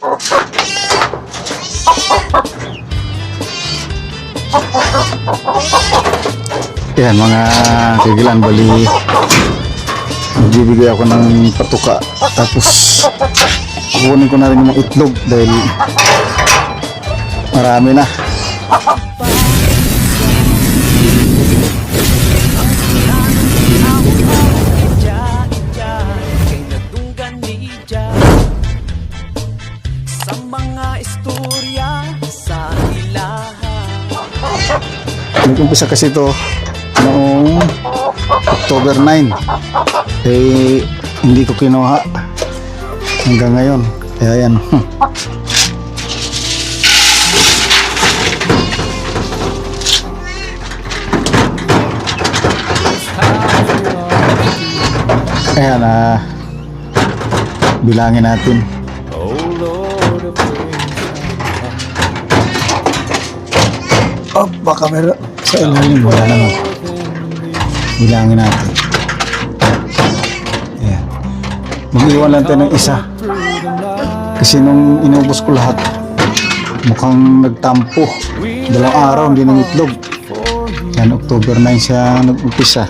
Yan mga kagilan bali Magbibigay ako ng patuka. Tapos Kukunin ko na rin yung itlog Dahil Marami na Nag-umpisa kasi ito Noong October 9 Eh Hindi ko kinuha Hanggang ngayon. Kaya yan. Hmm. Kaya na Bilangin natin. Oh baka meron sa ilalim. Wala naman. Bilangin natin. Ayan. Mag-iwan lang tayo ng isa. Kasi nung inubos ko lahat, mukhang nagtampo. Dalawang araw, hindi nang itlog. Yan, October 9 siya nag-umpisa.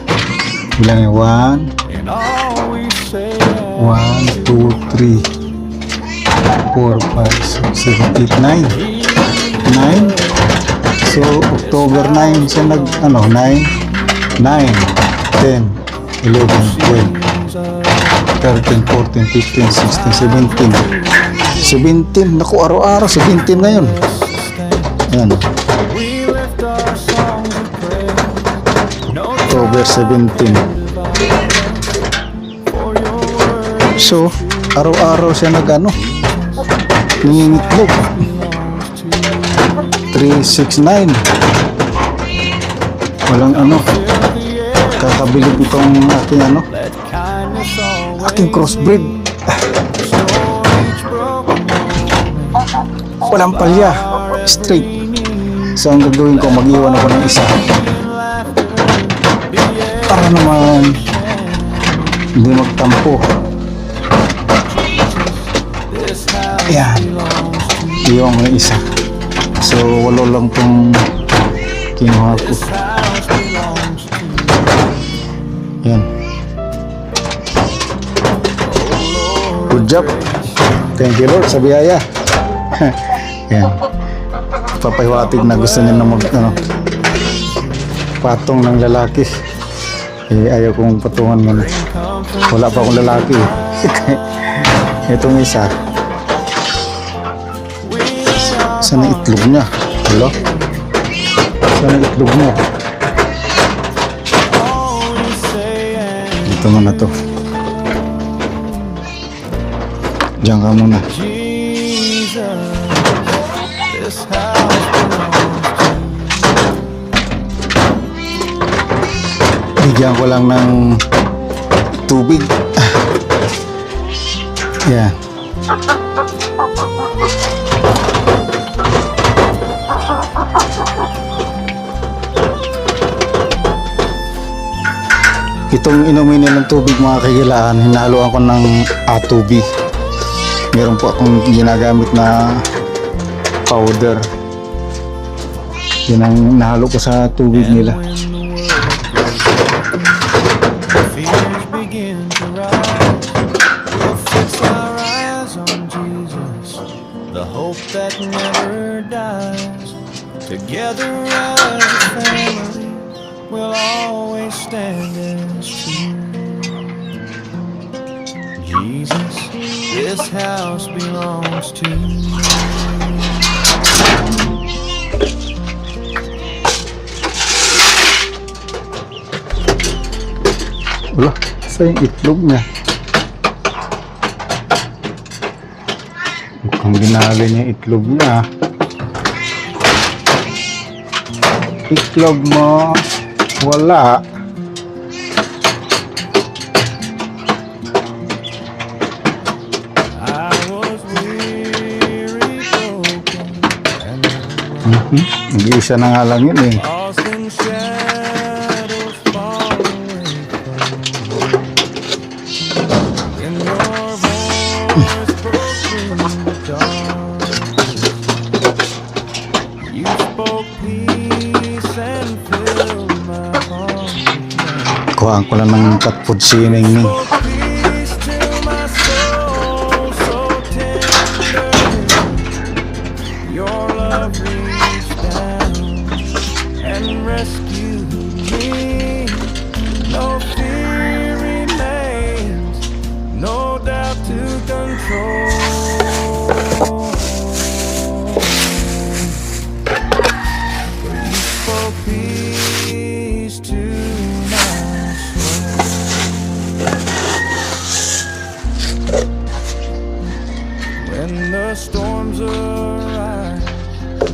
Bilangin, 1, 1, 2, 3, 4, 5, 6, 7, 8, 9. 9. So, October 9 siya nag, ano, 9, 9, 10, 11, 12, 13, 14, 15, 16, 17. 17. Naku, araw-araw, 17 na yun. Yan. October 17. So, araw-araw siya nag, ano, nangingitlog. 369 walang ano. Kakabilib itong aking ano. Aking crossbreed. Walang palya. Straight. So ang gagawin ko mag-iwan ako ng isa. Para naman hindi magtampo. Yan iwan ko ng isa So, walo lang tong kinuha ko. Yan. Good job. Thank you Lord sa biyaya. Yan. Papahiwatig na gusto niya na mag, ano, patong ng lalaki. Eh, ayaw kong patungan mo. Wala pa akong lalaki. Itong isa, Saan ang itlog niya? Hello? Saan ang itlog niya? Dito muna to. Diyan ka muna. Bigyan ko lang ng tubig. Yan. Itong inumin nilang tubig mga kagilaan, hinahaluan ko ng atubi. Meron po akong ginagamit na powder. Yan ang nahalo ko sa tubig nila. The hope that never dies. Together as a family, we'll always stand as true. Jesus, this house belongs to you. Wala, sa yung itlog niya. Mukhang ginali niya itlog niya. Itlog mo, wala. Mhm. Nag-iisa na nga lang yun eh. With love. Kuhaan ko ng cat food sining ni. Storms arise,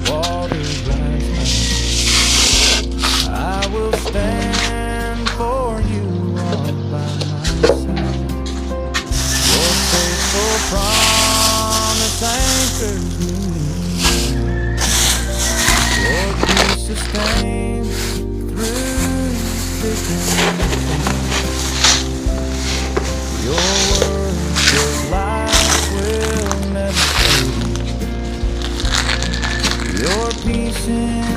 waters rise I will stand for you all by my side. Your faithful promise anchors me. Your peace sustains through thick and thin. Your ocean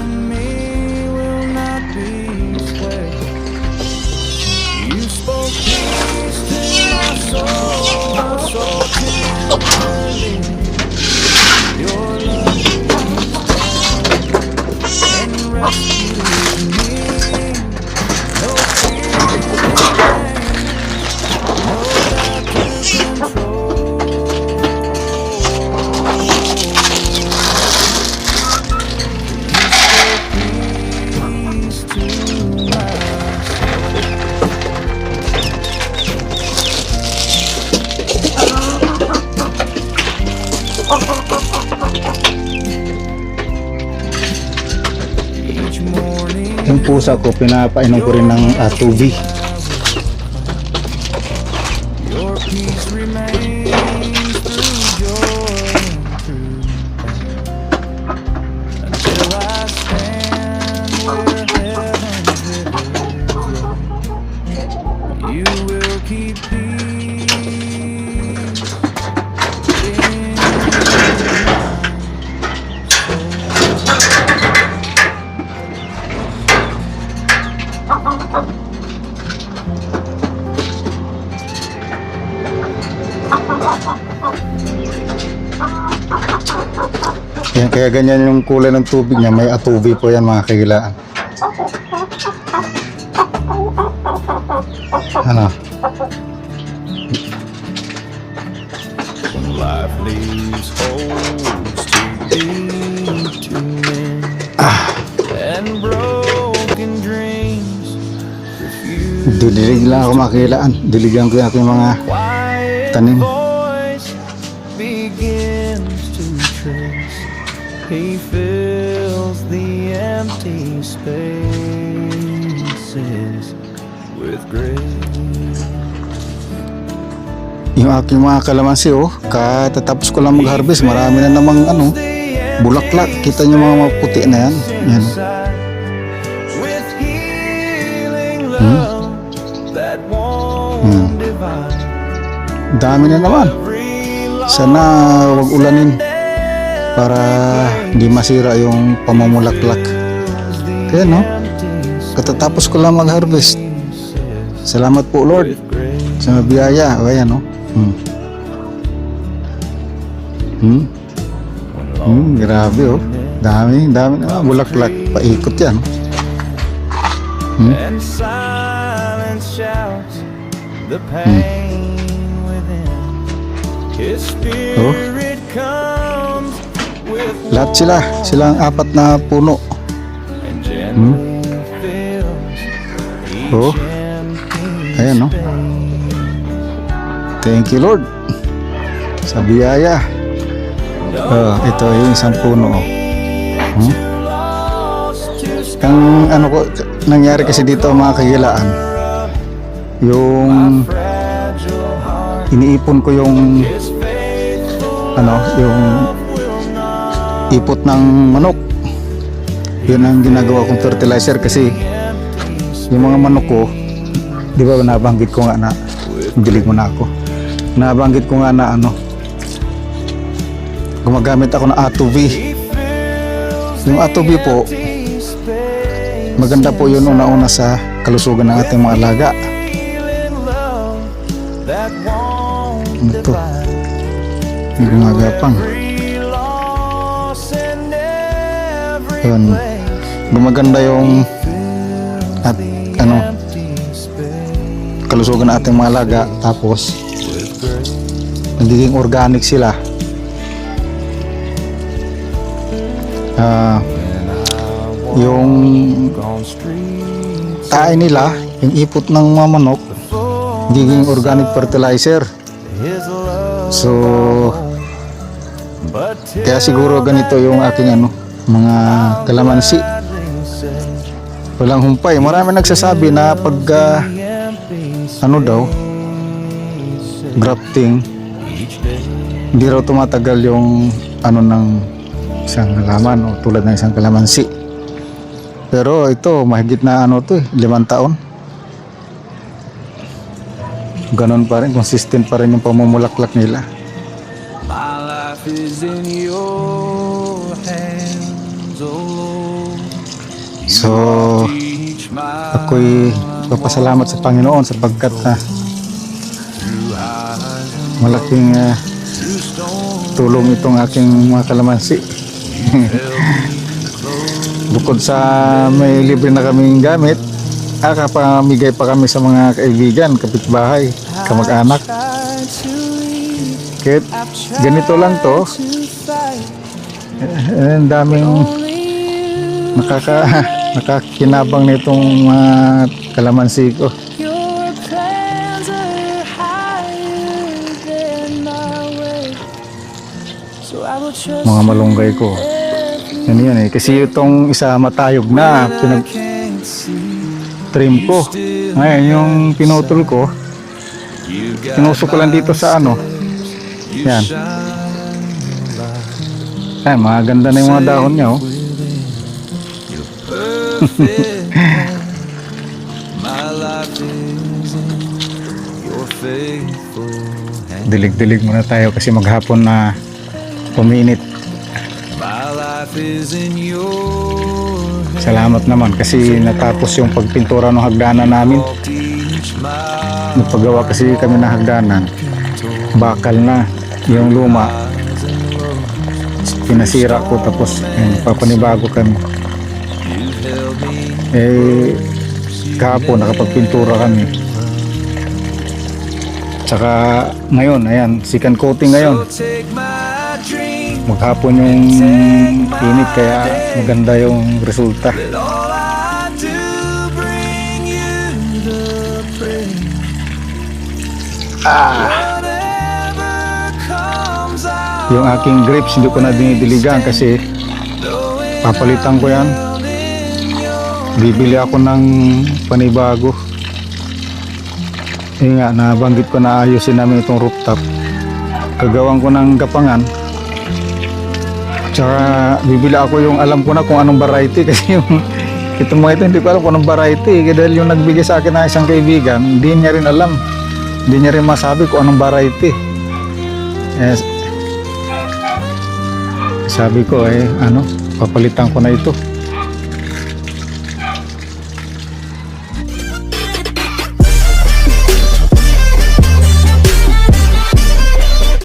Yung pusa ko, pinapainom ko rin ng ah, tubig. Kaya ganyan yung kulay ng tubig niya. May atubi po yan mga kagilaan. Ano? Refuse Didilig lang ako mga kagilaan. Diligan ko yung aking mga Tanim. Fills the empty spaces with grace yung aking mga kalamansi oh. Katatapos ko lang mag-harvest. Marami na namang ano. bulaklak. Kita niyo mga maputi na yan. Yan. Hmm. divide Dami na naman. Sana wag ulanin para di masira yung pamumulaklak. Kaya no, katatapos ko lang mag-harvest. Salamat po Lord sa biyaya. O ayan no. Hmm. Hmm. Hmm, grabe oh. Dami, dami na bulaklak. Paikot yan. within. His Oh. Lahat sila. Sila ang apat na puno. each Oh. Ayan no. Thank you Lord. Sa biyaya. Oh, ito yung isang puno. oh. Hmm? Ang ano ko nangyari kasi dito mga kagilaan. Yung iniipon ko yung ano, yung ipot ng manok. Yun ang ginagawa kong fertilizer kasi yung mga manok ko, di ba nabanggit ko nga na, dilig mo na ako. Nabanggit ko nga na ano, gumagamit ako ng A2V. He fills Yung atobi po, maganda po yun una-una sa kalusugan ng ating mga alaga. won't Ano. Yung gumagapang. Yun. Gumaganda yung at ano, kalusugan ng ating mga alaga. Tapos, nagiging organic sila. Ah, yung tae nila, yung ipot ng mga manok, nagiging organic fertilizer. So, kaya siguro ganito yung aking ano, mga kalamansi. Walang humpay. Marami nagsasabi na pag ah, ano daw, grafting, hindi raw tumatagal yung ano ng isang halaman o tulad ng isang kalamansi. Pero ito, mahigit na ano to eh, limang taon. Ganon pa rin, consistent pa rin yung pamumulaklak nila. My life is in your So, ako'y papasalamat sa Panginoon sapagkat na malaking ah, tulong itong aking mga kalamansi. Bukod sa may libre na kaming gamit, ah, pa kami sa mga kaibigan, kapitbahay, kamag-anak. Kahit ganito lang to, fight eh, ang daming nakaka, nakakinabang nitong mga kalamansi ko. Mga malunggay ko. Yan yan eh. Kasi itong isa matayog na, pinag trim ko. Ngayon, yung pinutol ko, tinusok ko lang dito sa ano. Yan. Ay, mga ganda na yung mga dahon niya, oh. Dilig-dilig muna tayo kasi maghapon na hand. Salamat naman kasi natapos yung pagpintura ng hagdanan namin. Nagpagawa kasi kami ng hagdanan. Bakal na yung luma. Pinasira ko tapos yun, papanibago kami. Eh, kahapon nakapagpintura kami. Tsaka ngayon, ayan, second coating ngayon. Maghapon yung init kaya maganda yung resulta. Out Yung aking grapes hindi ko na dinidiligan kasi papalitan ko yan. Bibili ako ng panibago. Eh nga, nabanggit ko na ayusin namin itong rooftop. Gagawan ko ng gapangan. Tsaka bibili ako yung alam ko na kung anong variety kasi yung itong mga ito hindi ko alam kung anong variety. Kaya dahil yung nagbigay sa akin na isang kaibigan, hindi niya rin alam. Hindi niya rin masabi kung anong variety. Eh, sabi ko eh, ano, papalitan ko na ito.